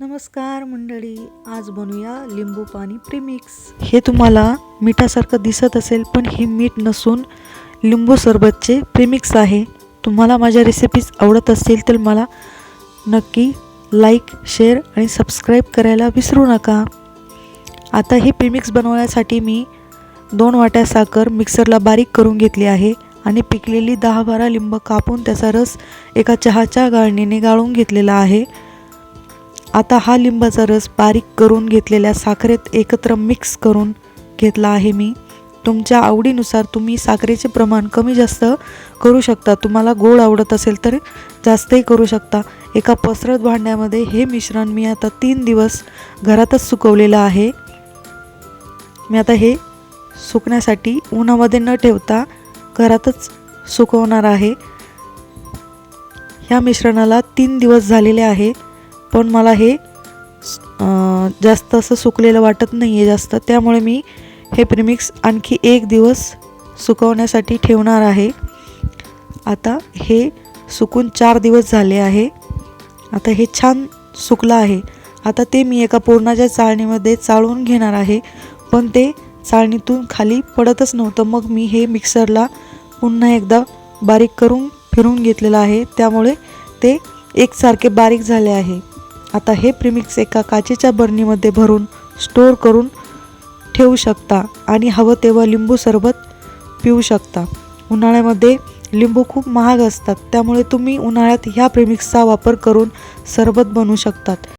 नमस्कार मंडळी आज बनवूया लिंबू पाणी प्रीमिक्स हे तुम्हाला मिठासारखं दिसत असेल पण हे मीठ नसून लिंबू सरबतचे प्रीमिक्स आहे. तुम्हाला माझ्या रेसिपीज आवडत असतील तर मला नक्की लाईक शेअर आणि सबस्क्राईब करायला विसरू नका. आता हे प्रीमिक्स बनवण्यासाठी मी दोन वाट्या साखर मिक्सरला बारीक करून घेतली आहे आणि पिकलेली दहा बारा लिंब कापून त्याचा रस एका चहाच्या गाळणीने गाळून घेतलेला आहे. आता हा लिंबाचा रस बारीक करून घेतलेल्या साखरेत एकत्र मिक्स करून घेतला आहे मी. तुमच्या आवडीनुसार तुम्ही साखरेचे प्रमाण कमी जास्त करू शकता. तुम्हाला गोड आवडत असेल तर जास्तही करू शकता. एका पसरत भांड्यामध्ये हे मिश्रण मी आता तीन दिवस घरातच सुकवलेलं आहे. मी आता हे सुकण्यासाठी उन्हामध्ये न ठेवता घरातच सुकवणार आहे. ह्या मिश्रणाला तीन दिवस झालेले आहे. पण मला हे जास्त असं सुकलेलं वाटत नाही आहे जास्त. त्यामुळे मी हे प्रिमिक्स आणखी एक दिवस सुकवण्यासाठी ठेवणार आहे. आता हे सुकून चार दिवस झाले आहे. आता हे छान सुकलं आहे. आता ते मी एका पूर्णाच्या चाळणीमध्ये चाळून घेणार आहे. पण ते चाळणीतून खाली पडतच नव्हतं. मग मी हे मिक्सरला पुन्हा एकदा बारीक करून फिरून घेतलेलं आहे. त्यामुळे ते एकसारखे बारीक झाले आहे. आता हे प्रिमिक्स एका काचेच्या बरणीमध्ये भरून स्टोअर करून ठेवू शकता आणि हवं तेव्हा लिंबू सरबत पिऊ शकता. उन्हाळ्यामध्ये लिंबू खूप महाग असतात त्यामुळे तुम्ही उन्हाळ्यात ह्या प्रेमिक्सचा वापर करून सरबत बनवू शकतात.